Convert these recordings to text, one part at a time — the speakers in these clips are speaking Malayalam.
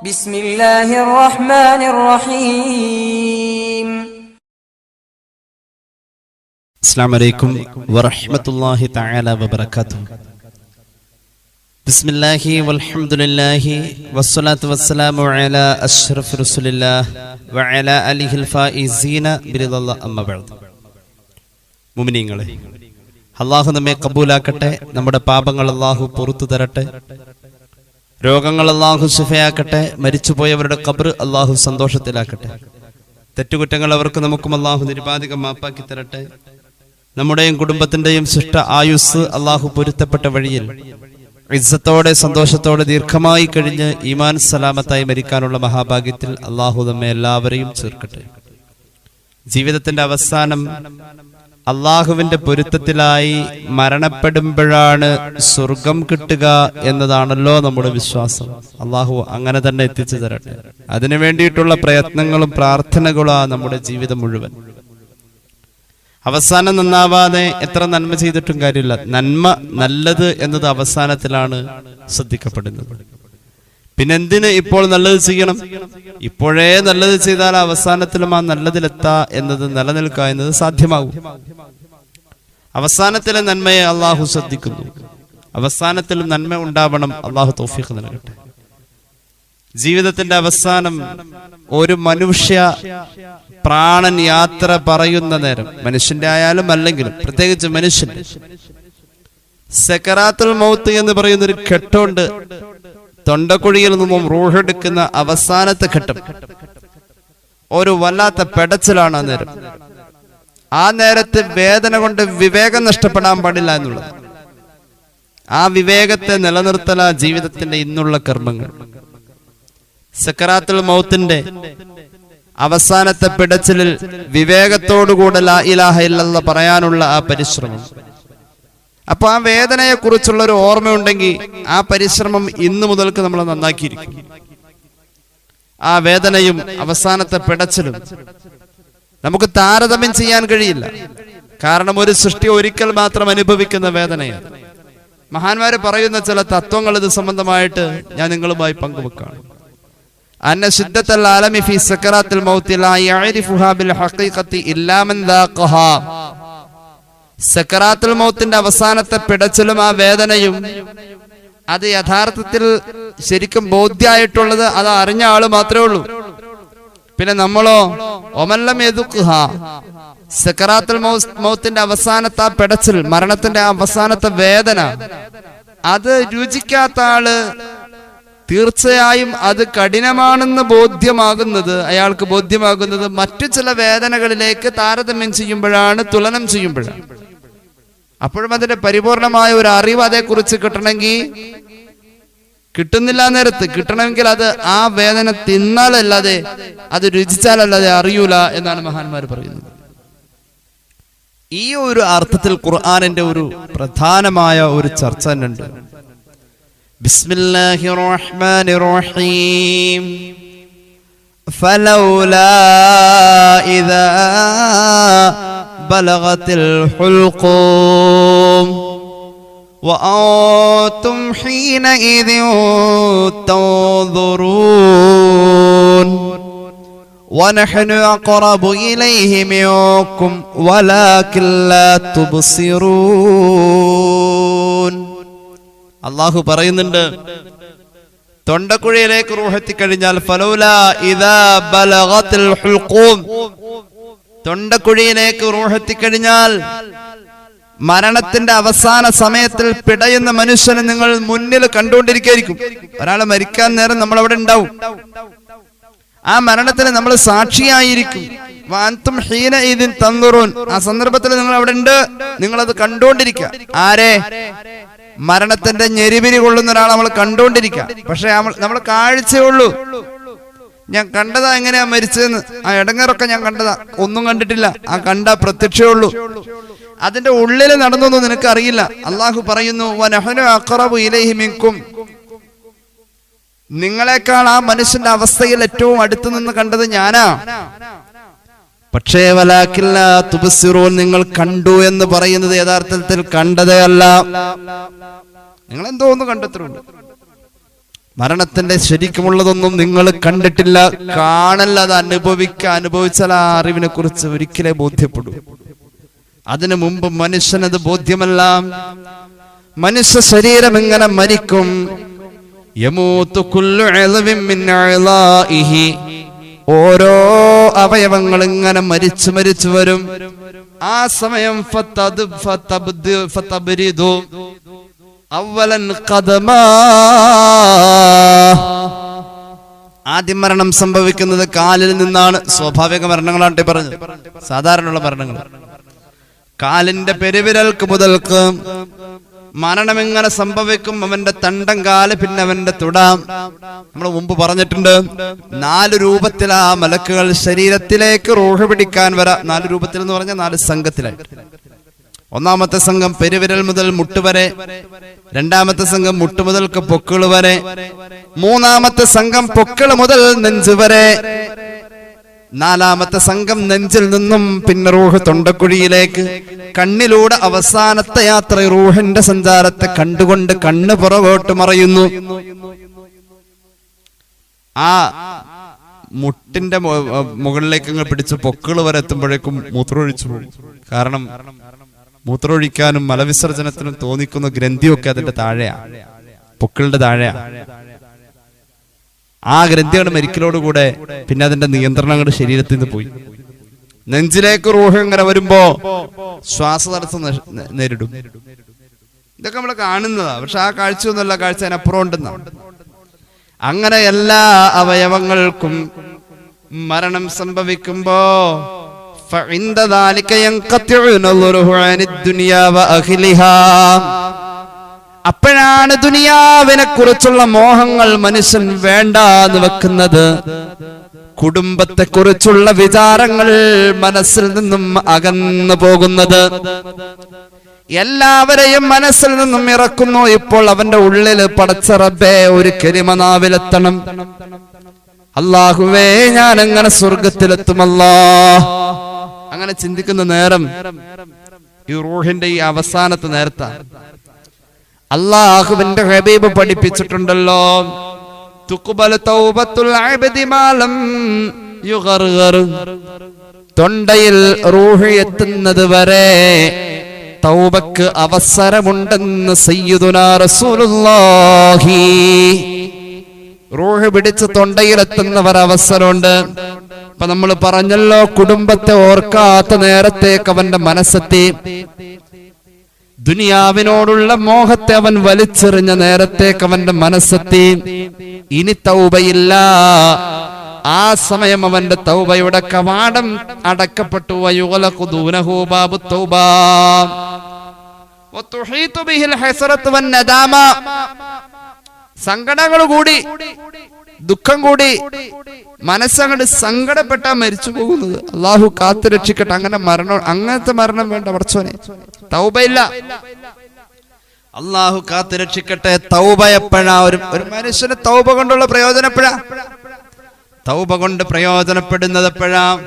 ബിസ്മില്ലാഹിർ റഹ്മാനിർ റഹീം അസ്സലാമു അലൈക്കും വറഹ്മത്തുള്ളാഹി തആല വബറകാതുഹു. ബിസ്മില്ലാഹി വൽഹംദുലില്ലാഹി വസ്സലാത്തു വസ്സലാമു അലാ അഷ്റഫി റസൂലില്ലാഹ് വഅലാ അലിഹിൽ ഫായിസീന ബിറിദല്ലാ അമ്മ ബഅദ്. മുഅ്മിനീങ്ങളെ അള്ളാഹു നമ്മെ കബൂലാക്കട്ടെ നമ്മുടെ പാപങ്ങൾ അള്ളാഹു പുറത്തു തരട്ടെ. രോഗങ്ങൾ അള്ളാഹു സുഫയാക്കട്ടെ മരിച്ചുപോയവരുടെ കബർ അള്ളാഹു സന്തോഷത്തിലാക്കട്ടെ. തെറ്റുകുറ്റങ്ങൾ അവർക്ക് നമുക്കും അള്ളാഹു നിരുപാധികം മാപ്പാക്കി തരട്ടെ. നമ്മുടെയും കുടുംബത്തിന്റെയും ശിഷ്ട ആയുസ് അള്ളാഹു പൊരുത്തപ്പെട്ട വഴിയിൽ ഇസ്സത്തോടെ സന്തോഷത്തോടെ ദീർഘമായി കഴിഞ്ഞ് ഈമാൻ സലാമത്തായി മരിക്കാനുള്ള മഹാഭാഗ്യത്തിൽ അള്ളാഹു നമ്മെ എല്ലാവരെയും ചേർക്കട്ടെ. ജീവിതത്തിന്റെ അവസാനം അള്ളാഹുവിന്റെ പൊരുത്തത്തിലായി മരണപ്പെടുമ്പോഴാണ് സ്വർഗം കിട്ടുക എന്നതാണല്ലോ നമ്മുടെ വിശ്വാസം. അള്ളാഹു അങ്ങനെ തന്നെ എത്തിച്ചു തരട്ടെ. അതിനു വേണ്ടിയിട്ടുള്ള പ്രയത്നങ്ങളും പ്രാർത്ഥനകളും നമ്മുടെ ജീവിതം മുഴുവൻ. അവസാനം നന്നാവാതെ എത്ര നന്മ ചെയ്തിട്ടും കാര്യമില്ല. നന്മ നല്ലത് എന്നത് അവസാനത്തിലാണ് ശ്രദ്ധിക്കപ്പെടുന്നത്. പിന്നെന്തിന് ഇപ്പോൾ നല്ലത് ചെയ്യണം? ഇപ്പോഴേ നല്ലത് ചെയ്താൽ അവസാനത്തിലും ആ നല്ലതിലെത്താ എന്നത് നിലനിൽക്കുക എന്നത് സാധ്യമാകും. അവസാനത്തിലെ നന്മയെ അള്ളാഹു ശ്രദ്ധിക്കുന്നു. അവസാനത്തിലും നന്മ ഉണ്ടാവണം അള്ളാഹു തോഫീഖ് നൽകട്ടെ. ജീവിതത്തിന്റെ അവസാനം ഒരു മനുഷ്യ പ്രാണൻ യാത്ര പറയുന്ന നേരം മനുഷ്യന്റെ ആയാലും അല്ലെങ്കിലും പ്രത്യേകിച്ച് മനുഷ്യൻ. സെക്കറാത്തുൽ മൗത്ത് എന്ന് പറയുന്ന ഒരു ഘട്ടമുണ്ട്. തൊണ്ടക്കുഴിയിൽ നിന്നും റൂഹെടുക്കുന്ന അവസാനത്തെ ഘട്ടം. ഒരു വല്ലാത്ത പെടച്ചിലാണ് ആ നേരം. ആ നേരത്ത് വേദന കൊണ്ട് വിവേകം നഷ്ടപ്പെടാൻ പാടില്ല എന്നുള്ളത്. ആ വിവേകത്തെ നിലനിർത്തല ജീവിതത്തിന്റെ ഇന്നുള്ള കർമ്മങ്ങൾ. സക്കറാത്തുൽ മൗത്തിന്റെ അവസാനത്തെ പിടച്ചിലിൽ വിവേകത്തോടുകൂടെ ലാ ഇലാഹ ഇല്ലല്ല പറയാനുള്ള ആ പരിശ്രമം. അപ്പൊ ആ വേദനയെ കുറിച്ചുള്ള ഒരു ഓർമ്മയുണ്ടെങ്കിൽ ആ പരിശ്രമം ഇന്നു മുതൽക്ക് നമ്മൾ നന്നാക്കിയിരിക്കും. ആ വേദനയും അവസാനത്തെ പിടച്ചിലും നമുക്ക് താരതമ്യം ചെയ്യാൻ കഴിയില്ല. കാരണം ഒരു സൃഷ്ടി ഒരിക്കൽ മാത്രം അനുഭവിക്കുന്ന വേദനയാണ്. മഹാന്മാര് പറയുന്ന ചില തത്വങ്ങൾ ഇത് സംബന്ധമായിട്ട് ഞാൻ നിങ്ങളുമായി പങ്കുവെക്കാണ്. അന്ന ശുദ്ധത്തൽ ആലമി ഫി സക്കറാത്തിൽ മൗത്തിൽ ലാ യഅരിഫുഹാ ബിൽ ഹഖീഖത്തി ഇല്ലാ മൻ ദാഖഹാ. സക്കറാത്തുൽ മൗത്തിന്റെ അവസാനത്തെ പിടച്ചിലും ആ വേദനയും അത് യഥാർത്ഥത്തിൽ ശരിക്കും ബോധ്യമായിട്ടുള്ളത് അത് അറിഞ്ഞ ആൾ മാത്രമേ ഉള്ളൂ. പിന്നെ നമ്മളോ ഒമല്ലം എതുക്കുക സക്കറാത്തുൽ മൗത്തിന്റെ അവസാനത്തെ ആ പിടച്ചിൽ മരണത്തിന്റെ ആ അവസാനത്തെ വേദന അത് രുചിക്കാത്ത ആൾ തീർച്ചയായും അത് കഠിനമാണെന്ന് ബോധ്യമാകുന്നത് അയാൾക്ക് ബോധ്യമാകുന്നത് മറ്റു ചില വേദനകളിലേക്ക് താരതമ്യം ചെയ്യുമ്പോഴാണ് തുലനം ചെയ്യുമ്പോഴാണ്. അപ്പോഴും അതിന്റെ പരിപൂർണമായ ഒരു അറിവ് അതേക്കുറിച്ച് കിട്ടണമെങ്കിൽ കിട്ടുന്നില്ല നേരത്ത് കിട്ടണമെങ്കിൽ അത് ആ വേദന തിന്നാലല്ലാതെ അത് രുചിച്ചാലല്ലാതെ അറിയൂല എന്നാണ് മഹാന്മാർ പറയുന്നത്. ഈ ഒരു അർത്ഥത്തിൽ ഖുർആാനിന്റെ ഒരു പ്രധാനമായ ഒരു ചർച്ച തന്നെ ഉണ്ട് ബിസ്മില്ലാഹി റഹ്മാൻ റഹീം. فلولا إذا بلغت الحلقوم وأنتم حينئذ تنظرون ونحن أقرب إليه منكم ولكن لا تبصرون അള്ളാഹു പറയുന്നുണ്ട് തൊണ്ടക്കുഴിയിലേക്ക് റൂഹെത്തിക്കഴിഞ്ഞാൽ ഫലൗല ഇതാ ബലഗത്തിൽ തൊണ്ടക്കുഴിയിലേക്ക് റൂഹെത്തിക്കഴിഞ്ഞാൽ മരണത്തിന്റെ അവസാന സമയത്തിൽ പിടയുന്ന മനുഷ്യനെ നിങ്ങൾ മുന്നിൽ കണ്ടുകൊണ്ടിരിക്കും ഒരാളെ മരിക്കാൻ നേരം നമ്മൾ അവിടെ ഉണ്ടാവും. ആ മരണത്തിന് നമ്മൾ സാക്ഷിയായിരിക്കും. ഹീന ആ സന്ദർഭത്തിൽ നിങ്ങൾ അവിടെ ഉണ്ട്. നിങ്ങൾ അത് കണ്ടുകൊണ്ടിരിക്കുക. ആരെ? മരണത്തിന്റെ ഞെരിപിരി കൊള്ളുന്ന ഒരാൾ നമ്മൾ കണ്ടുകൊണ്ടിരിക്കുക. പക്ഷെ നമ്മൾ കാഴ്ചയുള്ളൂ. ഞാൻ കണ്ടതാ എങ്ങനെയാ മരിച്ചതെന്ന്. ആ ഇടങ്ങറൊക്കെ ഞാൻ കണ്ടതാ. ഒന്നും കണ്ടിട്ടില്ല. ആ കണ്ട പ്രത്യക്ഷേ ഉള്ളൂ അതിന്റെ ഉള്ളിൽ നടന്നൊന്നും നിനക്ക് അറിയില്ല അള്ളാഹു പറയുന്നു വനഹനു അഖറബു ഇലൈഹി മിൻകും. നിങ്ങളെക്കാൾ ആ മനുഷ്യന്റെ അവസ്ഥയിൽ ഏറ്റവും അടുത്തു നിന്ന് കണ്ടത് ഞാനാ. പക്ഷേ വലാക്കില്ല തുബസിറൂൻ നിങ്ങൾ കണ്ടു എന്ന് പറയുന്നത് യഥാർത്ഥത്തിൽ കണ്ടതേ അല്ല. നിങ്ങൾ എന്തോ ഒന്ന് കണ്ടെത്തുന്നുണ്ട്. മരണത്തിന്റെ ശരിക്കുമുള്ളതൊന്നും നിങ്ങൾ കണ്ടിട്ടില്ല. കാണല്ല അത് അനുഭവിക്ക അനുഭവിച്ചാൽ ആ അറിവിനെ കുറിച്ച് ഒരിക്കലേ ബോധ്യപ്പെടൂ. അതിനു മുമ്പ് മനുഷ്യനത് ബോധ്യമല്ല. മനുഷ്യ ശരീരം എങ്ങനെ മരിക്കും. ഓരോ അവയവങ്ങൾ ഇങ്ങനെ മരിച്ചു മരിച്ചു വരും. ആ സമയം അവലൻ ആദ്യം മരണം സംഭവിക്കുന്നത് കാലിൽ നിന്നാണ്. സ്വാഭാവിക മരണങ്ങളാണ് പറഞ്ഞത്. സാധാരണയുള്ള മരണങ്ങൾ. കാലിന്റെ പെരുവിരൽക്ക് മുതൽക്ക് മരണം എങ്ങനെ സംഭവിക്കും? അവന്റെ തണ്ടം കാൽ പിന്നെ അവന്റെ തുട. നമ്മൾ മുമ്പ് പറഞ്ഞിട്ടുണ്ട് നാല് രൂപത്തിൽ ആ മലക്കുകൾ ശരീരത്തിലേക്ക് റൂഹ് പിടിക്കാൻ വരാ. നാല് രൂപത്തിൽ എന്ന് പറഞ്ഞാൽ നാല് സംഘത്തിലായിട്ട് ഒന്നാമത്തെ സംഘം പെരുവിരൽ മുതൽ മുട്ടുവരെ രണ്ടാമത്തെ സംഘം മുട്ടു മുതൽക്ക് പൊക്കിൾ വരെ മൂന്നാമത്തെ സംഘം പൊക്കിൾ മുതൽ നെഞ്ച് വരെ. നാലാമത്തെ സംഘം നെഞ്ചിൽ നിന്നും പിന്നെ റൂഹ് തൊണ്ടക്കുഴിയിലേക്ക്. കണ്ണിലൂടെ അവസാനത്തെ യാത്ര റൂഹിന്റെ സഞ്ചാരത്തെ കണ്ടുകൊണ്ട് കണ്ണു പുറകോട്ട് മറയുന്നു. ആ മുട്ടിന്റെ മുകളിലേക്ക് അങ്ങ് പിടിച്ച് പൊക്കൾ വരെ എത്തുമ്പോഴേക്കും മൂത്രമൊഴിച്ചു പോകും. കാരണം മൂത്രമൊഴിക്കാനും മലവിസർജനത്തിനും തോന്നിക്കുന്ന ഗ്രന്ഥിയൊക്കെ അതിന്റെ താഴെയാ. പൊക്കളുടെ താഴെയാ. ആ ഗ്രന്ഥികൾ മരിക്കലോടുകൂടെ പിന്നെ അതിന്റെ നിയന്ത്രണങ്ങൾ ശരീരത്തിൽ നിന്ന് പോയി. നെഞ്ചിലേക്ക് റൂഹ് ഇങ്ങനെ വരുമ്പോ ശ്വാസതടസ്സം നേരിടും. ഇതൊക്കെ നമ്മൾ കാണുന്നതാ. പക്ഷെ ആ കാഴ്ചയൊന്നുമല്ല കാഴ്ച അതിനപ്പുറം ഉണ്ടെന്നാണ് അങ്ങനെ എല്ലാ അവയവങ്ങൾക്കും മരണം സംഭവിക്കുമ്പോ ഫഇന്ദ ദാലിക യൻഖതിഉ നളുറുഹു അനിദ്ദുനിയാ വഅഖിലിഹാ അപ്പോഴാണ് ദുനിയാവിനെ കുറിച്ചുള്ള മോഹങ്ങൾ മനുഷ്യൻ വേണ്ട എന്ന് വെക്കുന്നത്. കുടുംബത്തെ കുറിച്ചുള്ള വിചാരങ്ങൾ മനസ്സിൽ നിന്നും അകന്നു പോകുന്നത്. എല്ലാവരെയും മനസ്സിൽ നിന്നും ഇറക്കുന്നു. ഇപ്പോൾ അവന്റെ ഉള്ളിൽ പടച്ചറബേ ഒരു കരിമനാവിലെത്തണം. അള്ളാഹുവേ ഞാൻ എങ്ങനെ സ്വർഗത്തിലെത്തുമല്ലോ അങ്ങനെ ചിന്തിക്കുന്ന നേരം ഈ റൂഹിന്റെ ഈ അവസാനത്തെ നേരത്ത. അള്ളാഹുവിന്റെ ഹബീബ് പഠിപ്പിച്ചിട്ടുണ്ടല്ലോ. തൊണ്ടയിൽ റൂഹ് എത്തുന്നത് വരെ തൗബക്ക് അവസരമുണ്ടെന്ന് സയ്യിദുനാ റസൂലുള്ളാഹി. റൂഹ് പിടിച്ച് തൊണ്ടയിലെത്തുന്നവർ അവസരമുണ്ട്. അപ്പൊ നമ്മൾ പറഞ്ഞല്ലോ കുടുംബത്തെ ഓർക്കാത്ത നേരത്തേക്ക് അവന്റെ മനസ്സെത്തി. ദുനിയാവിനോടുള്ള മോഹത്തെ അവൻ വലിച്ചെറിഞ്ഞ നേരത്തേക്ക് അവന്റെ മനസ്സെത്തി. ഇനി തൗബയില്ല. ആ സമയം അവന്റെ തൗബയുടെ കവാടം അടക്കപ്പെട്ടു. വയുഗലഖു ദൂനഹു ബാബു തൗബ. സങ്കടങ്ങൾ കൂടി. ദുഃഖം കൂടി മനസ്സങ്ങട് സങ്കടപ്പെട്ടാ മരിച്ചു പോകുന്നത്. അള്ളാഹു കാത്തു രക്ഷിക്കട്ടെ. അങ്ങനെ മരണം അങ്ങനത്തെ മരണം വേണ്ട പടച്ചോനെ. തൗബയില്ല. അള്ളാഹു കാത്തു രക്ഷിക്കട്ടെ. തൗബ എപ്പോഴാ? ഒരു ഒരു മനുഷ്യന് തൗബ കൊണ്ടുള്ള പ്രയോജനം തൗബ കൊണ്ട് പ്രയോജനപ്പെടുന്നത് എപ്പോഴാ?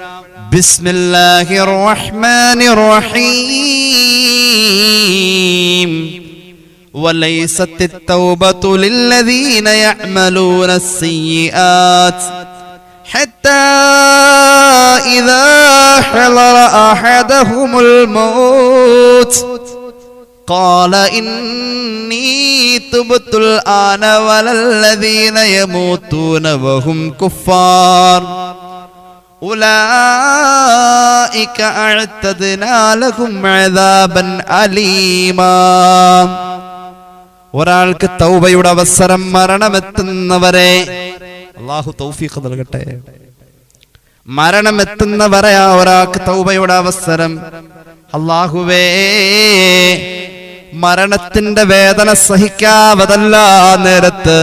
ബിസ്മില്ലാഹിർ റഹ്മാനിർ റഹീം. وليست التوبة للذين يعملون السيئات حتى إذا حضر أحدهم الموت قال إني تبت الآن ولا الذين يموتون وهم كفار أولئك أعتدنا لهم عذابا أليما ഒരാൾക്ക് തൗബയുടെ അവസരം മരണമെത്തുന്നവരെ. അള്ളാഹു തൗഫീഖ് നൽകട്ടെ. മരണമെത്തുന്നവരെ ആ ഒരാൾക്ക് തൗബയുടെ അവസരം. അള്ളാഹുവേ മരണത്തിന്റെ വേദന സഹിക്കാവതല്ല നേരത്ത്.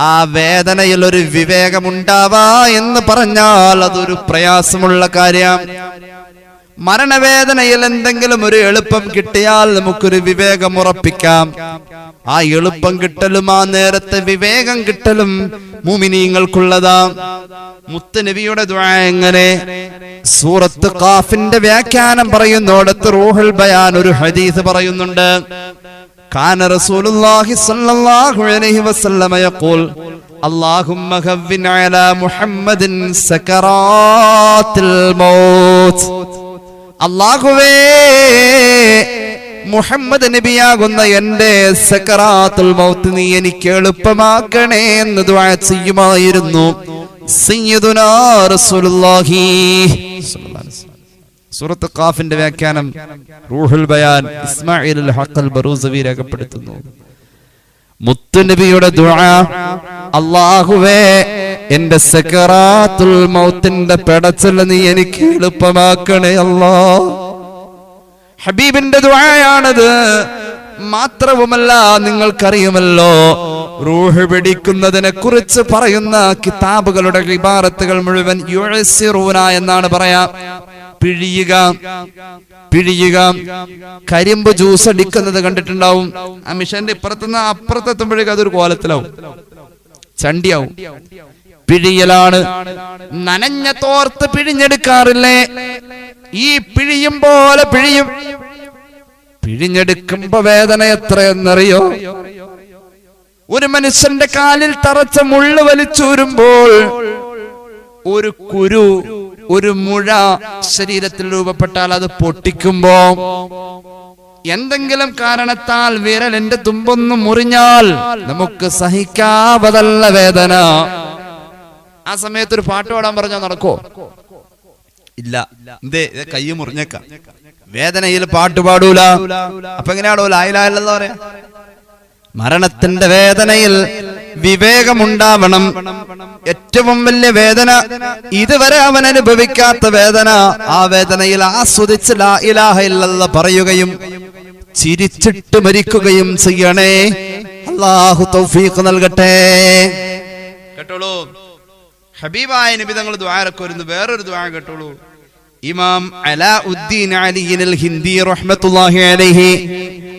ആ വേദനയിൽ ഒരു വിവേകമുണ്ടാവാ എന്ന് പറഞ്ഞാൽ അതൊരു പ്രയാസമുള്ള കാര്യം. മരണവേദനയിൽ എന്തെങ്കിലും ഒരു എളുപ്പം കിട്ടിയാൽ നമുക്കൊരു വിവേകം ഉറപ്പിക്കാം ആ എളുപ്പം കിട്ടലും ആ നേരത്തെ വിവേകം കിട്ടലും മുമിനീങ്ങൾക്കുള്ളതാ മുത്തുനബിയുടെ ദുആ എങ്ങനെ സൂറത്ത് ഖാഫിന്റെ വ്യാഖ്യാനം പറയുന്നോടത്ത് റൂഹുൽ ബയാൻ ഒരു ഹദീസ് പറയുന്നുണ്ട് كان رسول الله صلى الله عليه وسلم يقول اللهم هون على محمد سكرات الموت അള്ളാഹുവേ മുഹമ്മദ് നബിയാകുന്ന എന്റെ സക്കറാത്തുൽ മൗത്ത് നീ എനിക്ക് എളുപ്പമാക്കണേ എന്ന് ദുആ ചെയ്യുമായിരുന്നു. സൂറത്ത് ഖാഫിന്റെ വ്യാഖ്യാനം റൂഹുൽ ബയാൻ ഇസ്മായിൽ ഹഖൽ ബറൂസവി രേഖപ്പെടുത്തുന്നു മുത്തുനബിയുടെ ദുആ അള്ളാഹുവേ എന്റെ സക്കറാത്തുൽ മൗത്തിന്റെ പെടച്ചൽ നീ എനിക്ക് എളുപ്പമാക്കണേ അല്ലോ. ഹബീബിന്റെ ദുആയാണത്. മാത്രവുമല്ല നിങ്ങൾക്കറിയുമല്ലോ റൂഹ് പിടിക്കുന്നതിനെ കുറിച്ച് പറയുന്ന കിതാബുകളുടെ ഇബാറത്തുകൾ മുഴുവൻ യുഴസിറൂന എന്നാണ് പറയാ. പിഴിയുക പിഴിയുക. കരിമ്പ് ജ്യൂസ് അടിക്കുന്നത് കണ്ടിട്ടുണ്ടാവും. ആ മിഷന്റെ ഇപ്പുറത്തുനിന്ന് അപ്പുറത്തെത്തുമ്പോഴേക്കും അതൊരു കോലത്തിലാവും. ചണ്ടിയാവും. പിഴിയലാണ്. നനഞ്ഞ തോർത്ത് പിഴിഞ്ഞെടുക്കാറില്ലേ? ഈ പിഴിയും പോലെ പിഴിയും. പിഴിഞ്ഞെടുക്കുമ്പോ വേദന എത്രയെന്നറിയോ? ഒരു മനുഷ്യന്റെ കാലിൽ തറച്ച മുള്ളു വലിച്ചൂരുമ്പോൾ ഒരു കുരു ഒരു മുഴ ശരീരത്തിൽ രൂപപ്പെട്ടാൽ അത് പൊട്ടിക്കുമ്പോ എന്തെങ്കിലും കാരണത്താൽ വിരലിന്റെ തുമ്പൊന്ന് മുറിഞ്ഞാൽ നമുക്ക് സഹിക്കാവതല്ല വേദന. ആ സമയത്ത് ഒരു പാട്ട് പാടാൻ പറഞ്ഞാൽ നടക്കോ ഇല്ല. എന്തേ കൈ മുറിഞ്ഞേക്കാം. വേദനയിൽ പാട്ട് പാടൂല. അപ്പൊ എങ്ങനെയാണോ ലായിലായല്ലോ പറയാ? മരണത്തിന്റെ വേദനയിൽ വിവേകമുണ്ടാവണം. ഏറ്റവും വലിയ വേദന ഇതുവരെ അവൻ അനുഭവിക്കാത്ത വേദന. ആ വേദനയിൽ ആസ്വദിച്ച് ലാ ഇലാഹ ഇല്ലല്ലാ പറയുകയും ചിരിച്ചിട്ട് മരിക്കുകയും ചെയ്യണേ. അള്ളാഹു തൗഫീഖ് നൽകട്ടെ. കേട്ടോളൂ. ഹബീബായ നബി ദ്വാരക്കൊരുന്ന് വേറൊരു ദ്വാര കേട്ടോളൂ. ഇമാം അലാ ഉദ്ദീൻ അലിയിനൽ ഹിന്ദി റഹ്മത്തുല്ലാഹി അലൈഹി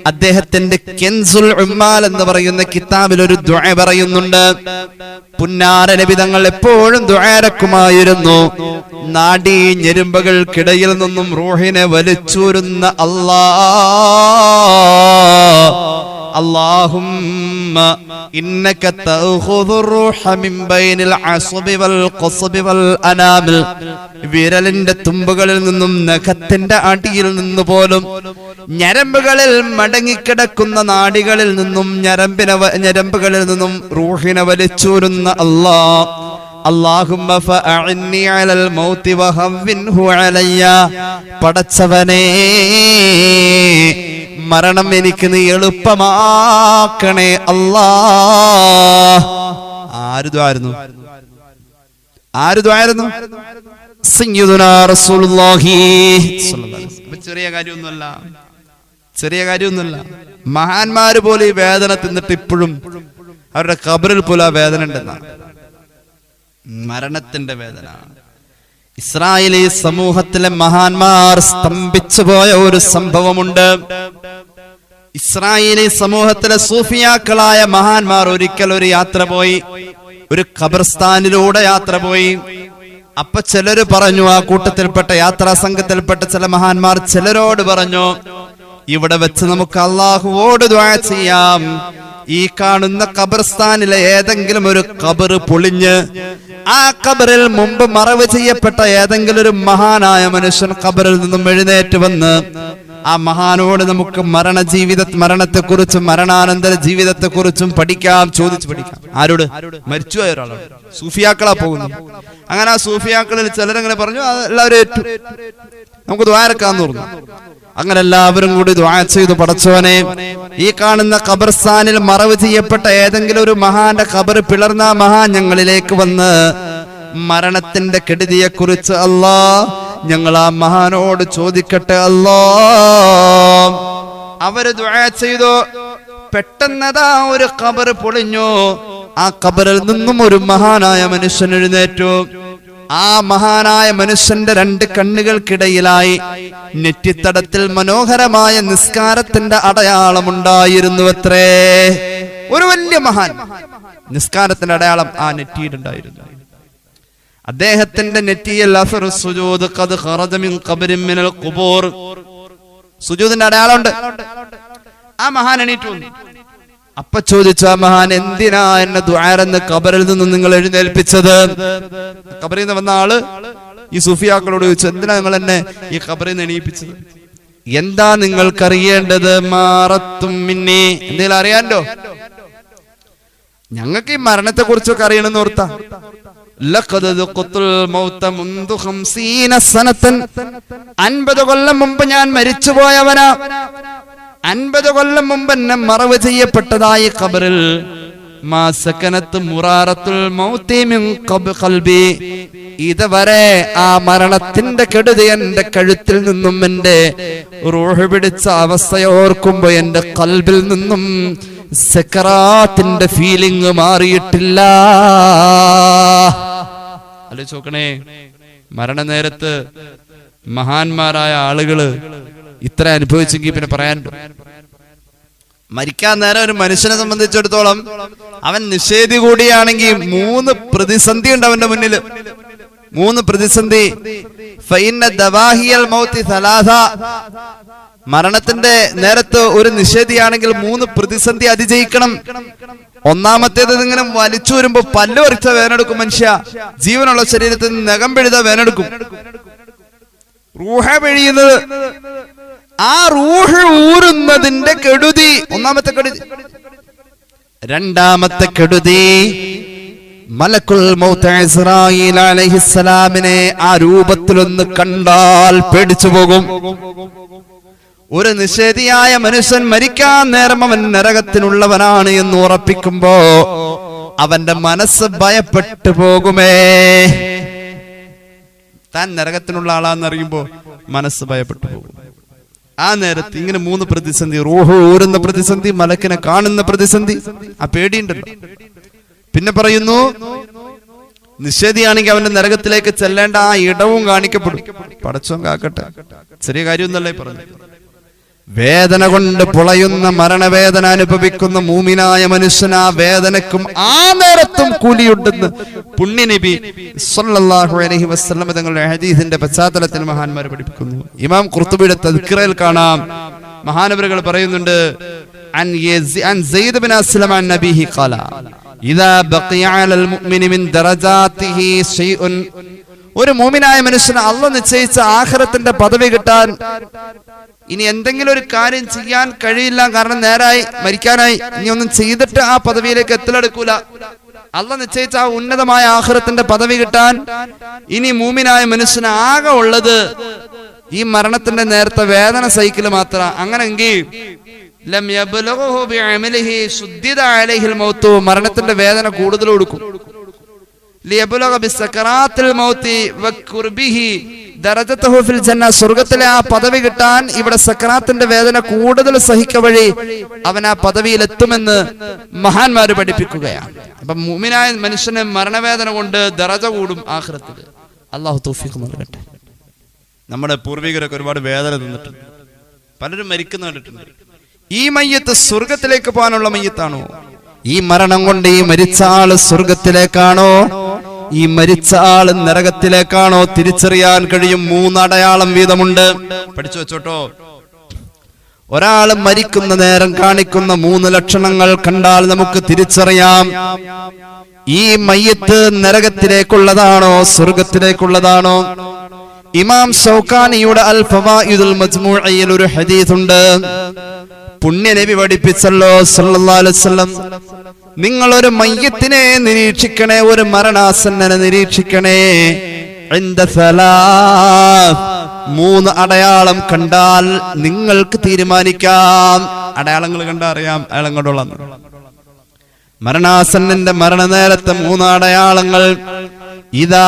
അദ്ദേഹത്തിന്റെ കെൻസുൽ ഉമ്മാൽ എന്ന് പറയുന്ന കിതാബിൽ ഒരു ദുആ പറയുന്നുണ്ട്. പുന്നാര നബി തങ്ങൾ എപ്പോഴും ദുആരക്കുമായിരുന്നു. നാടി ഞെരുമ്പകൾക്കിടയിൽ നിന്നും റൂഹിനെ വലിച്ചൂരുന്ന അല്ലാ അല്ലാഹും إنك تأخذ الروح من بين العصب والقصب والأنامل വിരലിന്റെ തുമ്പുകളിൽ നിന്നും നഖത്തിന്റെ അടിയിൽ നിന്ന് പോലും ഞരമ്പുകളിൽ മടങ്ങിക്കിടക്കുന്ന നാടികളിൽ നിന്നും ഞരമ്പിനെ വ- ഞരമ്പുകളിൽ നിന്നും റൂഹിനെ വലിച്ചൂരുന്ന അല്ലാ അല്ലാഹുമ്മ ഫഅഅന്നി അലൽ മൗതി വഹവ്വിൻഹു അലയ്യ. പടച്ചവനേ മരണം എനിക്ക് നീ എളുപ്പമാക്കണേ അല്ലാ. ആരുതായിരുന്നു ആരുതായിരുന്നു ചെറിയ കാര്യമൊന്നുമല്ല. ചെറിയ കാര്യമൊന്നുമല്ല. മഹാന്മാര് പോലെ ഈ വേദന തിന്നിട്ട് ഇപ്പോഴും അവരുടെ കബറിൽ പോലും ആ വേദന ഉണ്ടെന്നാണ്. മരണത്തിന്റെ വേദന. ഇസ്രായേലി സമൂഹത്തിലെ മഹാന്മാർ സ്തംഭിച്ചു പോയ ഒരു സംഭവമുണ്ട്. ഇസ്രായേലി സമൂഹത്തിലെ സൂഫിയാക്കളായ മഹാന്മാർ ഒരിക്കൽ ഒരു യാത്ര പോയി. ഒരു ഖബർസ്ഥാനിലൂടെ യാത്ര പോയി. അപ്പൊ ചിലര് പറഞ്ഞു ആ കൂട്ടത്തിൽപ്പെട്ട യാത്രാ സംഘത്തിൽപ്പെട്ട ചില മഹാന്മാർ ചിലരോട് പറഞ്ഞു ഇവിടെ വെച്ച് നമുക്ക് അള്ളാഹുവോട് ദ്വാ ചെയ്യാം. ഈ കാണുന്ന ഖബർസ്ഥാനിലെ ഏതെങ്കിലും ഒരു ഖബർ പൊളിഞ്ഞ് ആ ഖബറിൽ മുമ്പ് മറവ് ചെയ്യപ്പെട്ട ഏതെങ്കിലും ഒരു മഹാനായ മനുഷ്യൻ ഖബറിൽ നിന്നും എഴുന്നേറ്റ് വന്ന് ആ മഹാനോട് നമുക്ക് മരണ ജീവിത മരണത്തെക്കുറിച്ചും മരണാനന്തര ജീവിതത്തെക്കുറിച്ചും പഠിക്കാം ചോദിച്ചു പഠിക്കാം. ആരോട്? മരിച്ചുപോയ ഒരാളോട്. സൂഫിയാക്കളാ പോകുന്നു അങ്ങനെ ആ സൂഫിയാക്കളിൽ ചിലരങ്ങനെ പറഞ്ഞു "അത് എല്ലാവരും നമുക്ക് ദ്വാരക്കാന്ന് പറഞ്ഞു. അങ്ങനെ എല്ലാവരും കൂടി ദ്വാ ചെയ്തു പടച്ചോനെ ഈ കാണുന്ന ഖബർസ്ഥാനിൽ മറവ് ചെയ്യപ്പെട്ട ഏതെങ്കിലും ഒരു മഹാന്റെ ഖബർ പിളർന്ന മഹാൻ ഞങ്ങളിലേക്ക് വന്ന് മരണത്തിന്റെ കെടുതിയെ കുറിച്ച് അല്ലാ ഞങ്ങൾ ആ മഹാനോട് ചോദിക്കട്ടെ അല്ലോ. അവർ ചെയ്തു. പെട്ടെന്നതാ ഒരു ഖബർ പൊളിഞ്ഞു. ആ ഖബറിൽ നിന്നും ഒരു മഹാനായ മനുഷ്യൻ എഴുന്നേറ്റു. ആ മഹാനായ മനുഷ്യന്റെ രണ്ട് കണ്ണുകൾക്കിടയിലായി നെറ്റിത്തടത്തിൽ മനോഹരമായ നിസ്കാരത്തിന്റെ അടയാളമുണ്ടായിരുന്നു അത്രേ ഒരു വലിയ മഹാൻ നിസ്കാരത്തിന്റെ അടയാളം ആ നെറ്റിയിലുണ്ടായിരുന്നു. അദ്ദേഹത്തിന്റെ നെറ്റിയിൽ സുജൂദിന്റെ അടയാളമുണ്ട്. ആ മഹാൻ എണീറ്റ് അപ്പൊ ചോദിച്ചു ആ മഹാൻ എന്തിനാ എന്നെ ദ്വാരെന്ന് കബറിൽ നിന്ന് നിങ്ങൾ എഴുന്നേൽപ്പിച്ചത്? കബറിൽ നിന്ന് വന്ന ആൾ ഈ സുഫിയാക്കളോട് ചോദിച്ചു എന്തിനാ നിങ്ങൾ എന്നെ ഈ കബറിൽ നിന്ന് എണീപ്പിച്ചത്? എന്താ നിങ്ങൾക്കറിയേണ്ടത്? മാറത്തും മിന്നി. എന്തെങ്കിലും അറിയാണ്ടോ? ഞങ്ങൾക്ക് ഈ മരണത്തെ കുറിച്ചൊക്കെ അറിയണമെന്ന് ഓർത്താ. അൻപത് കൊല്ലം മുമ്പ് ഞാൻ മരിച്ചുപോയവനാ. അൻപത് കൊല്ലം മുമ്പ് എന്നെ മറവ് ചെയ്യപ്പെട്ടതായി ഖബറിൽ. ഇതുവരെ ആ മരണത്തിന്റെ കെടുതി എന്റെ കഴുത്തിൽ നിന്നും എന്റെ റൂഹ് പിടിച്ച അവസ്ഥയോർക്കുമ്പോ എന്റെ കൽബിൽ നിന്നും സെക്കറാത്തിന്റെ ഫീലിംഗ് മാറിയിട്ടില്ല. ആലോചിച്ച് നോക്കണേ. മരണനേരത്ത് മഹാന്മാരായ ആളുകൾ ഇത്ര അനുഭവിച്ചെങ്കിൽ പിന്നെ പറയാൻ മരിക്കാൻ നേരം ഒരു മനുഷ്യനെ സംബന്ധിച്ചിടത്തോളം അവൻ നിഷേധി കൂടിയാണെങ്കിൽ മൂന്ന് പ്രതിസന്ധി ഉണ്ട് അവന്റെ മുന്നിൽ. മൂന്ന് പ്രതിസന്ധി. മരണത്തിന്റെ നേരത്ത് ഒരു നിഷേധിയാണെങ്കിൽ മൂന്ന് പ്രതിസന്ധി അതിജയിക്കണം. ഒന്നാമത്തേത് ഇങ്ങനെ വലിച്ചു വരുമ്പോ പല്ല് പറിച്ച വേനെടുക്കും മനുഷ്യ. ജീവനുള്ള ശരീരത്തിൽ നഖം പിഴുത വേനെടുക്കും. റൂഹ പിഴിയുന്നത് ആ റൂഹ് ഊരുന്നതിന്റെ കെടുതി. ഒന്നാമത്തെ കെടുതി. രണ്ടാമത്തെ കെടുതി. മലക്കുൽ മൗത്ത് ഇസ്രായീൽ അലൈഹിസ്സലാമിനെ ആ രൂപത്തിലൊന്ന് കണ്ടാൽ പേടിച്ചു പോകും. ഒരു നിഷേധിയായ മനുഷ്യൻ മരിക്കാൻ നേരം അവൻ നരകത്തിനുള്ളവനാണ് എന്ന് ഉറപ്പിക്കുമ്പോ അവന്റെ മനസ്സ് ഭയപ്പെട്ടു പോകുമേ. താൻ നരകത്തിനുള്ള ആളാന്നറിയുമ്പോ മനസ്സ് ഭയപ്പെട്ടു പോകും. ആ നേരത്ത് ഇങ്ങനെ മൂന്ന് പ്രതിസന്ധി റൂഹ് ഊരുന്ന പ്രതിസന്ധി മലക്കിനെ കാണുന്ന പ്രതിസന്ധി ആ പേടിയുണ്ടല്ലോ. പിന്നെ പറയുന്നു നിഷേധിയാണെങ്കിൽ അവന്റെ നരകത്തിലേക്ക് ചെല്ലേണ്ട ആ ഇടവും കാണിക്കപ്പെടും. പടച്ചോൻ കാക്കട്ടെ. ചെറിയ കാര്യമൊന്നല്ലേ പറഞ്ഞു വേദന കൊണ്ട് പുളയുന്ന മരണവേദന അനുഭവിക്കുന്ന മൂമിനായ മനുഷ്യൻ ആ വേദനക്കും ആ നേരത്തും കൂലിയുണ്ടെന്ന് പുണ്യനബി സല്ലല്ലാഹു അലൈഹി വസല്ലം തങ്ങളുടെ ഹദീസിന്റെ പശ്ചാത്തലത്തിൽ മഹാന്മാർ പഠിപ്പിക്കുന്നു. ഇമാം കുർത്തുബിയുടെ തദ്ക്കിറയിൽ കാണാം. മഹാനവരുകൾ പറയുന്നുണ്ട് ഇദാ ബഖിയ അലൽ മുഅ്മിനി മിൻ ദറജാതിഹി ശൈഉൻ ഒരു മോമിനായ മനുഷ്യന് അള്ള നിശ്ചയിച്ച ആഖിറത്തിന്റെ പദവി കിട്ടാൻ ഇനി എന്തെങ്കിലും ഒരു കാര്യം ചെയ്യാൻ കഴിയില്ല. കാരണം നേരായി മരിക്കാനായി. ഇനി ഒന്നും ചെയ്തിട്ട് ആ പദവിയിലേക്ക് എത്തിലെടുക്കൂല. അള്ള നിശ്ചയിച്ച ആ ഉന്നതമായ ആഹ്റത്തിന്റെ പദവി കിട്ടാൻ ഇനി മൂമിനായ മനുഷ്യന് ആകെ ഉള്ളത് ഈ മരണത്തിന്റെ നേരത്തെ വേദന സൈക്കിൾ മാത്ര. അങ്ങനെങ്കിൽ മരണത്തിന്റെ വേദന കൂടുതൽ കൊടുക്കും. സ്വർഗത്തിലെ ആ പദവി കിട്ടാൻ ഇവിടെ സക്കറാത്തിന്റെ വേദന കൂടുതൽ സഹിക്ക വഴി അവൻ ആ പദവിയിൽ എത്തുമെന്ന് മഹാന്മാര് പഠിപ്പിക്കുകയാണ്. അപ്പൊ മുമിനായ മനുഷ്യന് മരണവേദന കൊണ്ട് ദറജ കൂടും ആഖിറത്തിൽ. അള്ളാഹു തൗഫീഖ് നൽകട്ടെ. നമ്മുടെ പൂർവികരൊക്കെ ഒരുപാട് വേദന നിന്നിട്ടുണ്ട് പലരും മരിക്കുന്ന കണ്ടിട്ടുണ്ട്. ഈ മയ്യത്ത് സ്വർഗത്തിലേക്ക് പോകാനുള്ള മയ്യത്താണോ? ഈ മരണം കൊണ്ട് ഈ മരിച്ച ആൾ സ്വർഗത്തിലേക്കാണോ ഈ മരിച്ച ആൾ നരകത്തിലേക്കാണോ തിരിച്ചറിയാൻ കഴിയും? മൂന്നടയാളം വീതമുണ്ട്. പഠിച്ചു വെച്ചോട്ടോ. ഒരാൾ മരിക്കുന്ന നേരം കാണിക്കുന്ന മൂന്ന് ലക്ഷണങ്ങൾ കണ്ടാൽ നമുക്ക് തിരിച്ചറിയാം. ഈ മയ്യത്ത് നരകത്തിലേക്കുള്ളതാണോ സ്വർഗത്തിലേക്കുള്ളതാണോ? ഇമാം സൗഖാനിയുടെ അൽഫവായുദുൽ മജ്മൂഅയിൽ ഒരു ഹദീസ് ഉണ്ട് പുണ്യനബി പഠിപ്പിച്ചല്ലോ സല്ലല്ലാഹു അലൈഹി വസല്ലം. നിങ്ങൾ ഒരു മയ്യത്തിനെ നിരീക്ഷിക്കണേ ഒരു മരണാസന്നനെ നിരീക്ഷിക്കണേ. മൂന്ന് അടയാളം കണ്ടാൽ നിങ്ങൾക്ക് തീരുമാനിക്കാം അടയാളങ്ങൾ കണ്ടാ അറിയാം അയാളം കണ്ടോളാം മരണാസന്നന്റെ മരണനേരത്തെ മൂന്ന് അടയാളങ്ങൾ ഇതാ.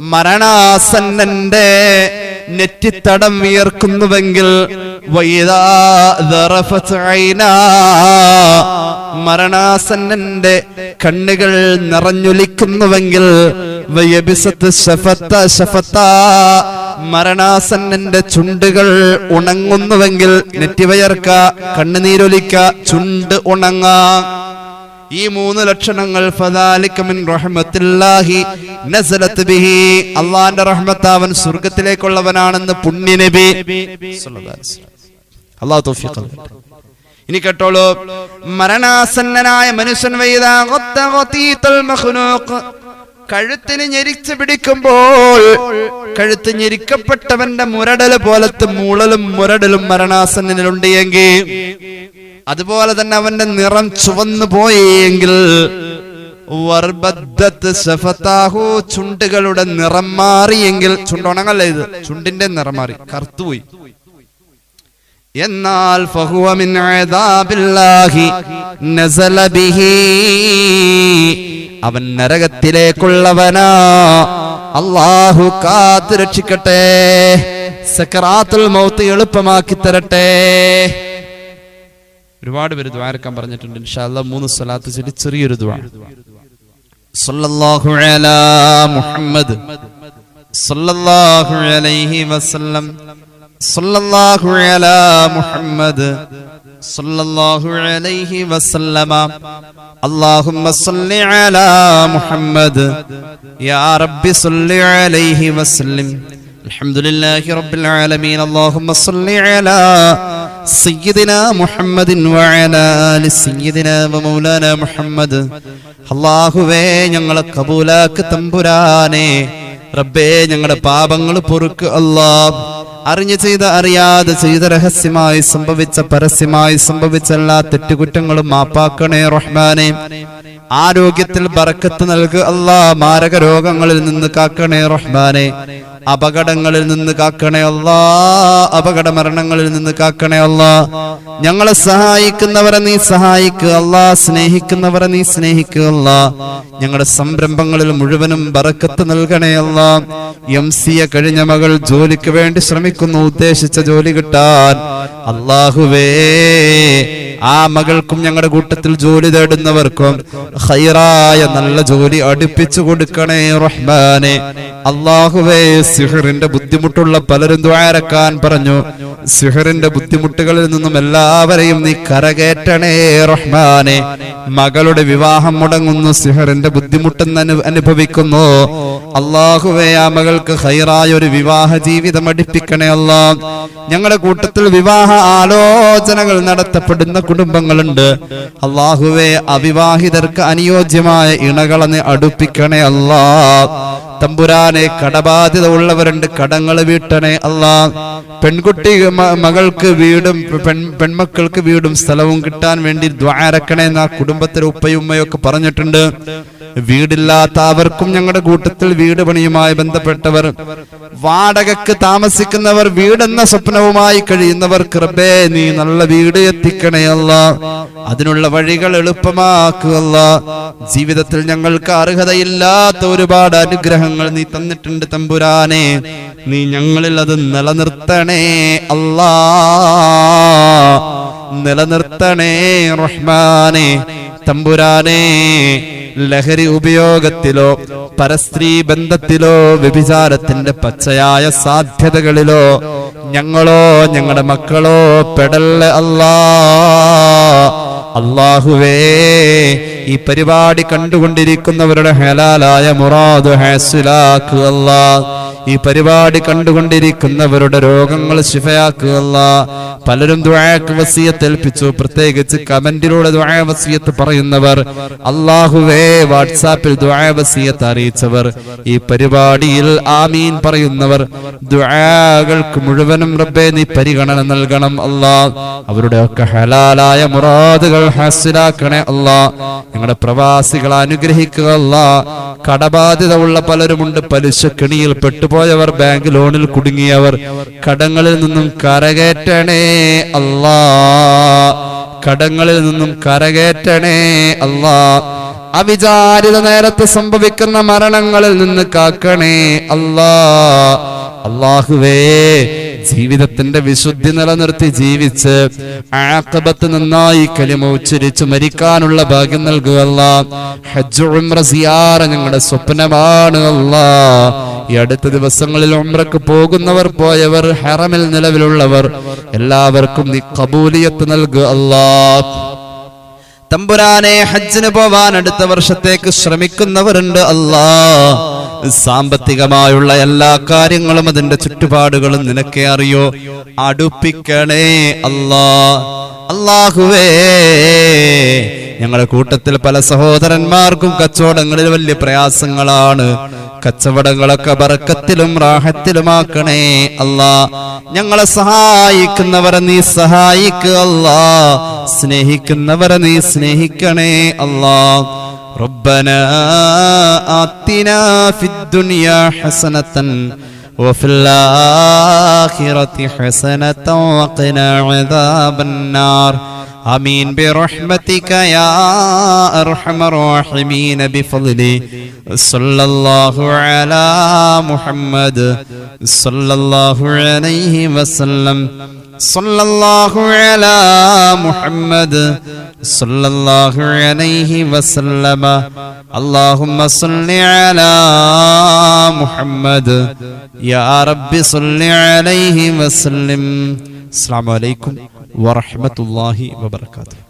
മരണാസന്നന്റെ നെറ്റിത്തടം വിയർക്കുന്നുവെങ്കിൽ. മരണാസന്നന്റെ കണ്ണുകൾ നിറഞ്ഞൊലിക്കുന്നുവെങ്കിൽ മരണാസന്നന്റെ ചുണ്ടുകൾ ഉണങ്ങുന്നുവെങ്കിൽ നെറ്റിവയർക്ക കണ്ണുനീരൊലിക്ക ചുണ്ട് ഉണങ്ങ ഈ മൂന്ന് ലക്ഷണങ്ങൾ അള്ളാന്റെ റഹ്മത്ത് അവൻ സ്വർഗത്തിലേക്കുള്ളവനാണെന്ന് പുണ്യനബി. ഇനി കേട്ടോളൂ. മരണാസന്നനായ മനുഷ്യൻ കഴുത്തിന് ഞെരിച്ചു പിടിക്കുമ്പോൾ കഴുത്ത് ഞെരിക്കപ്പെട്ടവന്റെ മുരടൽ പോലത്തെ മൂളലും മുരടലും മരണാസന്നനിലുണ്ട് എങ്കിൽ അതുപോലെ തന്നെ അവന്റെ നിറം ചുവന്നു പോയെങ്കിൽ ചുണ്ടുകളുടെ നിറം മാറിയെങ്കിൽ ചുണ്ടുണങ്ങല്ല ഇത്? ചുണ്ടിന്റെ നിറം മാറി. കറുത്തുപോയി. എന്നാൽ അവൻ നരകത്തിലേക്കുള്ളവനാ. അള്ളാഹു കാത്തു രക്ഷിക്കട്ടെ. സക്കറാത്തുൽ മൗത്ത് എളുപ്പമാക്കി തരട്ടെ. ഒരുപാട് പേര് ദ്വാരക്കാൻ പറഞ്ഞിട്ടുണ്ട്. ഇൻഷാല്ല മൂന്ന് സ്വലാത്ത് ചൊല്ലി ചെറിയൊരു ദ്വാ. സല്ലല്ലാഹു അലാ മുഹമ്മദ്. സല്ലല്ലാഹു അലൈഹി വസല്ലം. മുഹമ്മദ് സല്ലല്ലാഹു അലൈഹി വസല്ലമ. അല്ലാഹുമ്മ സല്ലി അലാ മുഹമ്മദ്. യാ റബ്ബി സല്ലി അലൈഹി വസല്ലം. അൽഹംദുലില്ലാഹി റബ്ബിൽ ആലമീൻ. അല്ലാഹുമ്മ സല്ലി അലാ സയ്യിദിനാ മുഹമ്മദിൻ ആലി സയ്യിദിനാ മുഹമ്മദ്. അല്ലാഹുവേ ഞങ്ങളെ കബൂലാക്ക് തമ്പുരാനേ. റബ്ബേ ഞങ്ങളുടെ പാപങ്ങൾ പൊറുക്ക് അല്ലാഹ്. അറിഞ്ഞു ചെയ്ത് അറിയാതെ ചെയ്ത രഹസ്യമായി സംഭവിച്ച പരസ്യമായി സംഭവിച്ച എല്ലാ തെറ്റുകുറ്റങ്ങളും മാപ്പാക്കണേ റഹ്മാനെ. ആരോഗ്യത്തിൽ ബറക്കത്ത് നൽകുക അല്ലാ മാരക രോഗങ്ങളിൽ നിന്ന് കാക്കണേ റഹ്മാനെ. അപകടങ്ങളിൽ നിന്ന് കാക്കണേ അപകട മരണങ്ങളിൽ നിന്ന് കാക്കണേ ഞങ്ങളെ സഹായിക്കുന്നവരെ നീ സഹായിക്കുക അല്ലാ. സ്നേഹിക്കുന്നവരെ നീ സ്നേഹിക്കുക അല്ലാ. ഞങ്ങളുടെ സംരംഭങ്ങളിൽ മുഴുവനും ബറക്കത്ത് നൽകണേ എം എ കഴിഞ്ഞ മകൾ ജോലിക്ക് വേണ്ടി ശ്രമിക്കുന്നു ഉദ്ദേശിച്ച ജോലി കിട്ടാൻ. അള്ളാഹുവേ ആ മകൾക്കും ഞങ്ങളുടെ കൂട്ടത്തിൽ ജോലി തേടുന്നവർക്കും ഹൈറായ നല്ല ജോലി അടുപ്പിച്ചു കൊടുക്കണേ റഹ്മാനെ. അള്ളാഹുവേ സിഹറിന്റെ ബുദ്ധിമുട്ടുള്ള പലരും ദ്വാരക്കാൻ പറഞ്ഞു. സിഹറിന്റെ ബുദ്ധിമുട്ടുകളിൽ നിന്നും എല്ലാവരെയും നീ കരകേറ്റണേ റഹ്മാനെ. മകളുടെ വിവാഹം മുടങ്ങുന്നു സിഹറിന്റെ ബുദ്ധിമുട്ടെന്ന് അനു അനുഭവിക്കുന്നു. അള്ളാഹുവേ ആ മകൾക്ക് ഹൈറായ ഒരു വിവാഹ ജീവിതം അടിപ്പിക്കണേ അല്ലാ. ഞങ്ങളുടെ കൂട്ടത്തിൽ വിവാഹ ആലോചനകൾ നടത്തപ്പെടുന്ന കുടുംബങ്ങളുണ്ട്. അള്ളാഹുവേ അവിവാഹിതർക്ക് അനുയോജ്യമായ ഇണകളെ അടുപ്പിക്കണേ അല്ലാ. തമ്പുരാനെ കടബാധ്യത ഉള്ളവരുണ്ട്. കടങ്ങൾ വീട്ടണേ അല്ലാ. പെൺകുട്ടി മകൾക്ക് വീടും പെൺ പെൺമക്കൾക്ക് വീടും സ്ഥലവും കിട്ടാൻ വേണ്ടി ദ്വാരക്കണേ എന്ന് ആ കുടുംബത്തിലെ ഉപ്പയും ഉമ്മയും ഒക്കെ പറഞ്ഞിട്ടുണ്ട്. വീടില്ലാത്ത അവർക്കും ഞങ്ങളുടെ കൂട്ടത്തിൽ വീട് പണിയുമായി ബന്ധപ്പെട്ടവർ വാടകക്ക് താമസിക്കുന്നവർ വീടെന്ന സ്വപ്നവുമായി കഴിയുന്നവർ കൃപേ നീ നല്ല വീട് എത്തിക്കണേ അല്ല. അതിനുള്ള വഴികൾ എളുപ്പമാക്കുകയല്ല ജീവിതത്തിൽ ഞങ്ങൾക്ക് അർഹതയില്ലാത്ത ഒരുപാട് അനുഗ്രഹങ്ങൾ നീ തന്നിട്ടുണ്ട് തമ്പുരാനെ. നീ ഞങ്ങളിൽ അത് നിലനിർത്തണേ അല്ലാ. നിലനിർത്തണേ റഹ്മാനെ. തമ്പുരാനെ ലഹരി ഉപയോഗത്തിലോ പരസ്ത്രീ ബന്ധത്തിലോ വ്യഭിചാരത്തിന്റെ പച്ചയായ സാധ്യതകളിലോ ഞങ്ങളോ ഞങ്ങളുടെ മക്കളോ പെടല്ല അല്ലാ. അള്ളാഹുവേ ഈ പരിപാടി കണ്ടുകൊണ്ടിരിക്കുന്നവരുടെ ഹലാലായ മുറാദ് ഹാസിലാക്കുക ഈ പരിപാടി കണ്ടുകൊണ്ടിരിക്കുന്നവരുടെ രോഗങ്ങൾ ശിഫയാക്കുക പലരും ദുആക്ക് വസിയത്ത് ഏൽപ്പിച്ചു. പ്രത്യേകിച്ച് കമന്റിലൂടെ ദുആ വസിയത്ത് പറയുന്നവർ അള്ളാഹുവേ വാട്സാപ്പിൽ ദുആ വസിയത്ത് അറിയിച്ചവർ ഈ പരിപാടിയിൽ ആമീൻ പറയുന്നവർ ദുആകൾക്ക് മുഴുവനും റബ്ബേ നീ പരിഗണന നൽകണം അല്ലാ. അവരുടെ ഒക്കെ ഹലാലായ മുറാദുകൾ ഹാസിലാക്കണേ അല്ലാ. ഞങ്ങളുടെ പ്രവാസികളെ അനുഗ്രഹിക്കുക അല്ലാ. കടബാധ്യത ഉള്ള പലരുമുണ്ട്. പലിശ കെണിയിൽ പെട്ടുപോയവർ ബാങ്ക് ലോണിൽ കുടുങ്ങിയവർ കടങ്ങളിൽ നിന്നും കരകയറ്റണേ. അല്ലാ. കടങ്ങളിൽ നിന്നും കരകേറ്റണേ അല്ലാ. അവിചാരിത നേരത്ത് സംഭവിക്കുന്ന മരണങ്ങളിൽ നിന്ന് കാക്കണേ അല്ലാ. അള്ളാഹുവേ ജീവിതത്തിന്റെ വിശുദ്ധി നിലനിർത്തി ജീവിച്ച് ആക്കബത്ത് നന്നായി കലിമ ഉച്ചരിച്ച് മരിക്കാനുള്ള ഭാഗ്യം നൽകുക. ഹജ്ജ് ഉംറ സിയാറ ഞങ്ങളുടെ സ്വപ്നമാണ് അല്ലാ. ഈ അടുത്ത ദിവസങ്ങളിൽ ഉംറക്ക് പോകുന്നവർ പോയവർ ഹറമിൽ നിലവിലുള്ളവർ എല്ലാവർക്കും നീ കബൂലിയത്ത് നൽകുക അല്ലാ. തമ്പുരാനെ ഹജ്ജിന് പോവാൻ അടുത്ത വർഷത്തേക്ക് ശ്രമിക്കുന്നവരുണ്ട് അല്ലാ. സാമ്പത്തികമായുള്ള എല്ലാ കാര്യങ്ങളും അതിന്റെ ചുറ്റുപാടുകളും നിനക്കേ അറിയോ? അടുപ്പിക്കണേ അല്ലാ. അള്ളാഹുവേ ഞങ്ങളുടെ കൂട്ടത്തിൽ പല സഹോദരന്മാർക്കും കച്ചവടങ്ങളിൽ വലിയ പ്രയാസങ്ങളാണ്. കച്ചവടങ്ങളൊക്കെ ബറക്കത്തിലും റാഹത്തിലുമാക്കണേ അല്ലാ. ഞങ്ങളെ സഹായിക്കുന്നവരെ നീ സഹായിക്കുക അല്ലാ. സ്നേഹിക്കുന്നവരെ നീ സ്നേഹിക്കണേ അല്ലാ. ربنا آتنا في الدنيا حسنة وفي الآخرة حسنة وقنا عذاب النار آمين برحمتك يا أرحم الراحمين بفضله صلى الله على محمد صلى الله عليه وسلم സല്ലല്ലാഹു അലാ മുഹമ്മദ് സല്ലല്ലാഹു അലൈഹി വസല്ലമ. അല്ലാഹുമ്മ സല്ലി അലാ മുഹമ്മദ്. യാ റബ്ബി സല്ലി അലൈഹി വസല്ലം. അസ്സലാമു അലൈക്കും വറഹ്മത്തുള്ളാഹി വബറകാതുഹു.